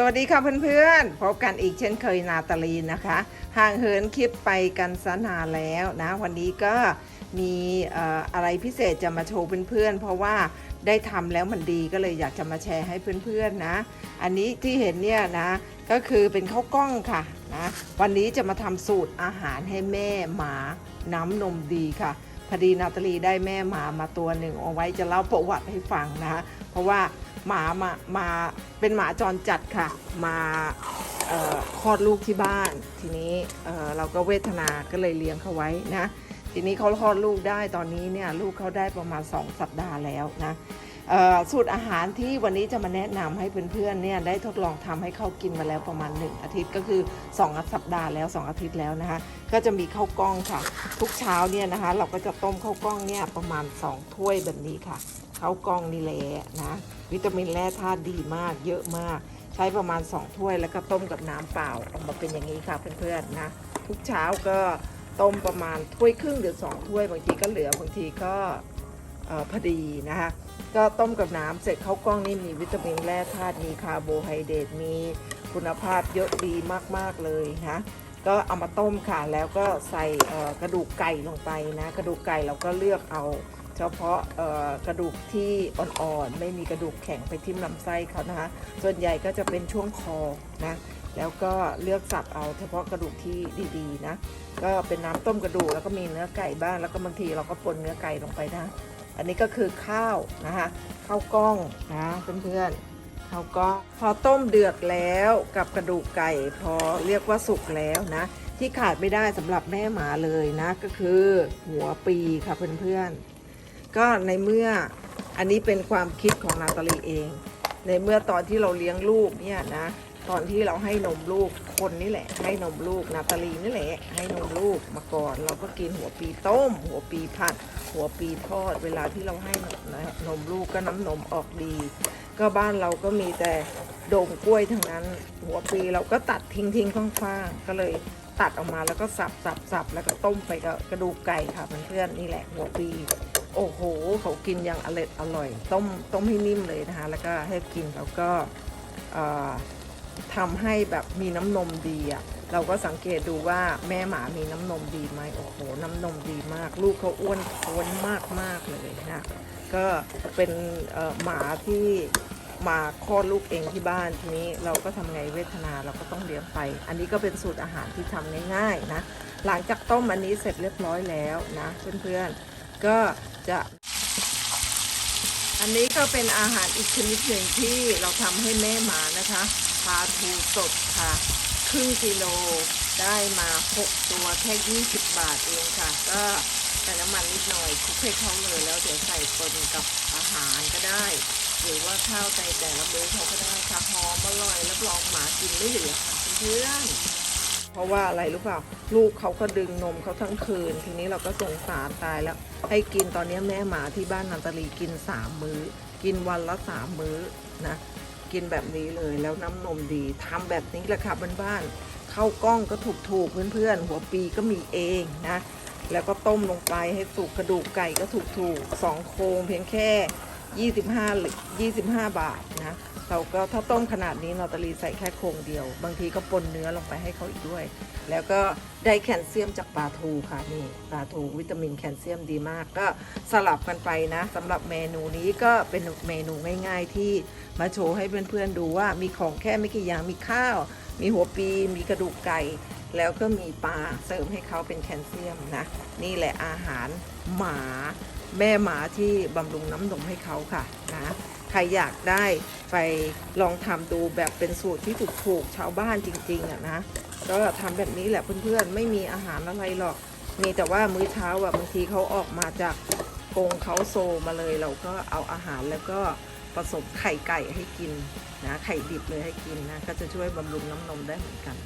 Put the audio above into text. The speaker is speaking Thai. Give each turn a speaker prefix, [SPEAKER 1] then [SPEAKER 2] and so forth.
[SPEAKER 1] สวัสดีค่ะเพื่อนๆ พบกันอีกเช่นเคยนาตาลีนะคะ ห่างเหินคลิปไปกันสนานแล้วนะ วันนี้ก็มีเอ่ออะไรพิเศษจะมาโชว์เพื่อนๆ เพราะว่าได้ทำแล้วมันดีก็เลยอยากจะมาแชร์ให้เพื่อนๆนะ อันนี้ที่เห็นเนี่ยนะ ก็คือเป็นข้าวกล้องค่ะนะ วันนี้จะมาทำสูตรอาหารให้แม่หมาน้ำนมดีค่ะ พอดีนาตาลีได้แม่หมามาตัวหนึ่งเอาไว้จะเล่าประวัติให้ฟังนะคะเพราะว่าหมามามาเป็นหมาจรจัดค่ะ มาคลอดลูกที่บ้าน ทีนี้เเราก็เวทนาก็เลยเลี้ยงเขาไว้นะ ทีนี้เขาคลอดลูกได้ตอนนี้เนี่ยลูกเขาได้ประมาณ 2 สัปดาห์แล้วนะสูตรอาหารที่วันนี้จะมาแนะนำให้เพื่อนๆเนี่ยได้ทดลองทำให้เขากินมาแล้วประมาณ 1 อาทิตย์ก็คือ 2 สัปดาห์แล้ว 2 อาทิตย์แล้วนะคะก็จะมีข้าวกล้องค่ะ ทุกเช้าเนี่ยนะคะเราก็จะต้มข้าวกล้องเนี่ยประมาณ 2 ถ้วยแบบนี้ค่ะข้าวกล้องนี่แหละนะวิตามินแร่ธาตุดีมากเยอะมาก ใช้ประมาณ 2 ถ้วยแล้วก็ต้มกับน้ำเปล่าออกมาเป็นอย่างนี้ค่ะเพื่อนๆนะทุกเช้าก็ ต้มประมาณถ้วยครึ่งหรือ2ถ้วยบางทีก็เหลือบางทีก็พอดีนะคะก็ต้มกับน้ำเสร็จข้าวกล้องนี่มีวิตามินแร่ธาตุมีคาร์โบไฮเดรตมีคุณภาพเยอะดีมาก ๆ เลยนะก็เอามาต้มค่ะแล้วก็ใส่กระดูกไก่ลงไปนะกระดูกไก่เราก็เลือกเอาเฉพาะกระดูกที่อ่อนๆไม่มีกระดูกแข็งไปทิ่มลำไส้เขานะคะส่วนใหญ่ก็จะเป็นช่วงคอนะ แล้วก็เลือกสับเอาเฉพาะกระดูกที่ดีๆนะ ก็เป็นน้ำต้มกระดูกแล้วก็มีเนื้อไก่บ้าง แล้วก็บางทีเราก็ปนเนื้อไก่ลงไปนะ อันนี้ก็คือข้าวนะคะข้าวกล้องนะเพื่อนๆข้าวกล้องพอต้มเดือดแล้วกับกระดูกไก่ พอเรียกว่าสุกแล้วนะ ที่ขาดไม่ได้สำหรับแม่หมาเลยนะ ก็คือหัวปีค่ะเพื่อนๆก็ในเมื่ออันนี้เป็นความคิดของนาตาลีเอง ในเมื่อตอนที่เราเลี้ยงลูกเนี่ยนะ ตอนที่เราให้นมลูกคนนี่แหละ ให้นมลูกนาตาลีนี่แหละ ให้นมลูกมาก่อน เราก็กินหัวปีต้ม หัวปีผัด หัวปีทอด เวลาที่เราให้นะนมลูกก็น้ำนมออกดี ก็บ้านเราก็มีแต่โดมกล้วยทั้งนั้น หัวปีเราก็ตัดทิ้งทิ้งคว้างๆก็เลยตัดออกมาแล้วก็สับสับสับแล้วก็ต้มไปกับกระดูกไก่ค่ะเพื่อนๆนี่แหละหัวปี โอ้โห เขากินอย่างอร่อยอร่อย ต้มต้มให้นิ่มเลยนะคะ แล้วก็ให้กินแล้วก็อ่อ ทำให้แบบมีน้ำนมดีอะ่ะเราก็สังเกตดูว่าแม่หมามีน้ำนมดีไหมโอ้โห น้ำนมดีมาก ลูกเขาอ้วนท้วนมากมากเลยนะก็เป็นหมาที่มาคลอดลูกเองที่บ้านทีนี้เราก็ทำไงเวทนาเราก็ต้องเลี้ยงไป อันนี้ก็เป็นสูตรอาหารที่ทำง่ายๆนะ หลังจากต้มอันนี้เสร็จเรียบร้อยแล้วนะเพื่อนๆก็จะ อันนี้ก็เป็นอาหารอีกชนิดหนึ่งที่เราทำให้แม่หมานะคะ ลาทูสดค่ะ ครึ่งกิโลได้มา 6 ตัวแค่ 20 บาทเองค่ะ ก็ใส่น้ำมันนิดหน่อยคลุกให้เขาเลยแล้วเดี๋ยวใส่ปนกับอาหารก็ได้ หรือว่าข้าวในแต่ละมื้อเขาก็ได้ค่ะหอมอร่อยรับรองหมากินไม่เหลือค่ะเพื่อนเพราะว่าอะไรรู้เปล่า ลูกเขาก็ดึงนมเขาทั้งคืน ทีนี้เราก็สงสารตายแล้ว ให้กินตอนนี้แม่หมาที่บ้านนันตลีกินสามมื้อ กินวันละสามมื้อนะ กินแบบนี้เลยแล้วน้ำนมดีทำแบบนี้แหละค่ะบ้านๆเข้ากล้องก็ถูกๆเพื่อนๆ หัวปีก็มีเองนะ แล้วก็ต้มลงไปให้สุกกระดูกไก่ก็ถูกๆสองโครงเพียงแค่ 25 หรือ 25 บาทนะ เราก็ถ้าต้มขนาดนี้นาตาลีใส่แค่โครงเดียว บางทีก็ปนเนื้อลงไปให้เขาอีกด้วย แล้วก็ได้แคลเซียมจากปลาทูค่ะนี่ปลาทูวิตามินแคลเซียมดีมาก ก็สลับกันไปนะสำหรับเมนูนี้ก็เป็นเมนูง่าย ๆ ที่มาโชว์ให้เพื่อนๆดูว่ามีของแค่ไม่กี่อย่างมีข้าว มีหัวปีมีกระดูกไก่ แล้วก็มีปลาเสริมให้เขาเป็นแคลเซียมนะ นี่แหละอาหารหมา แม่หมาที่บำรุงน้ำนมให้เขาค่ะนะ ใครอยากได้ไปลองทำดูแบบเป็นสูตรที่ถูกๆชาวบ้านจริงๆอะนะก็ทำแบบนี้แหละเพื่อนๆ ไม่มีอาหารอะไรหรอก มีแต่ว่ามื้อเช้าอะบางทีเขาออกมาจากกงเขาโซมาเลย เราก็เอาอาหารแล้วก็ผสมไข่ไก่ให้กินนะไข่ดิบเลยให้กินนะก็จะช่วยบำรุงน้ำนมได้เหมือนกัน